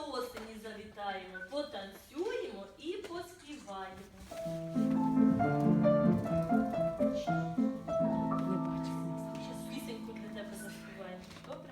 до осені завітаємо, потанцюємо і поспіваємо. Щас пісеньку для тебе заспіваємо. Добре?